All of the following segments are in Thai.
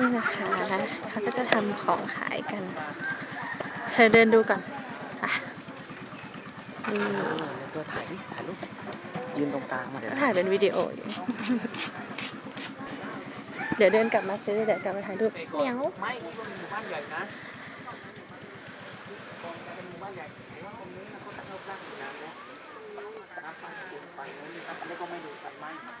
นี่นะคะเขาก็จะทำของขายกัน เธอเดินดูก่อนอะนี่เออตัวถ่ายดิถ่ายรูปยืนตรงกลางมาเดี๋ยวก็นะถ่ายเป็นวิดีโออยู่ เดี๋ยวเดินกลับมาซื้อเดี๋ยวกลับมาถ่ายรูปเหนียวไม่นี่ก็เป็นหมู่บ้านใหญ่นะเป็นหมู่บ้านใหญ่แต่ว่าตรงนี้มันก็ตั้งรกรากอยู่นานแล้วน้ำไฟสูงไปแล้วนี่ครับอันนี้ก็ไม่ดูไฟไหม้ครับ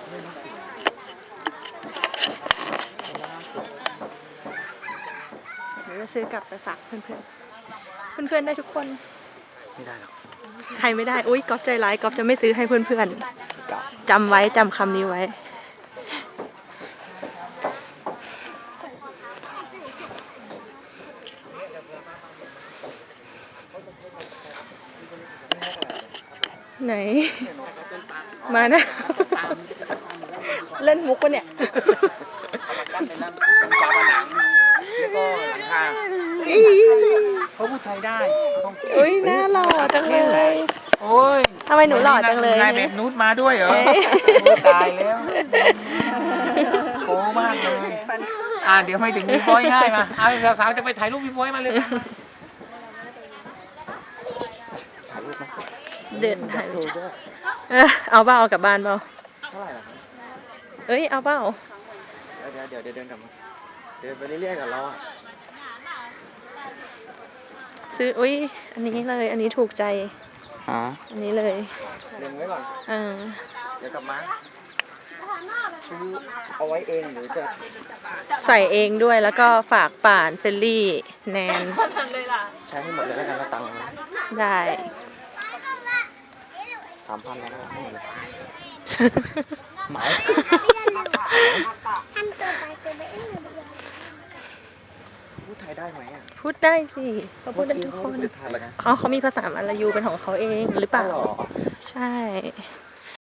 ผมไม่รู้สึกไม่น่าเสีย เดี๋ยวจะ ซื้อกลับไปฝากเพื่อนๆเพื่อนๆได้ทุกคน ไม่ได้หรอก ใครไม่ได้ อุ้ยก๊อฟใจร้ายก๊อฟจะไม่ซื้อให้เพื่อนๆจำไว้จำคำนี้ไว้ ไหน มานะ เล่นมุกปะเนี่ยกั้นในนั้นเป็นฝาผนังแล้วก็ หลังคาเขาพูดไทยได้ต้องอุ้ยน่าหล่อจังเลยโอ้ยทำไมหนูหล่อจังเลยนายแบบนูดมาด้วยเหรอเอ้ยโอ้ยตายแล้วโอ้มากเลยอ่าเดี๋ยวไม่ถึงพี่บอยง่ายมาเอาสาวๆจะไปถ่ายรูปพี่บอยมาเลยนะถ่ายรูปไหมเดินถ่ายรูปเออเอาเปล่าเอากลับบ้านเปล่าเท่าไหร่ล่ะครับเอ้ยเอาเปล่าเดี๋ยวเดี๋ยวเดี๋ยวเดินกลับมาเดินไปเรื่อยๆกับเราอะ ซื้ออุ้ยอันนี้เลย อันนี้ถูกใจ หาอันนี้เลยเล็งไว้ก่อนเออเดี๋ยวกลับมาซื้อเอาไว้เองหรือจะใส่เองด้วยแล้วก็ฝากป่านเฟลลี่แนน ใช้ให้หมดเลยแล้วกันแล้วตังค์ได้ สามพันแล้วนะให้หมดเลยหมาย พูดไทยได้ไหมอะพูดได้สิเขาพูดได้ทุกคน เมื่อเขาพูดไทยนะเขาเขามีภาษามาลายูเป็นของเขาเองหรือเปล่าหรอใช่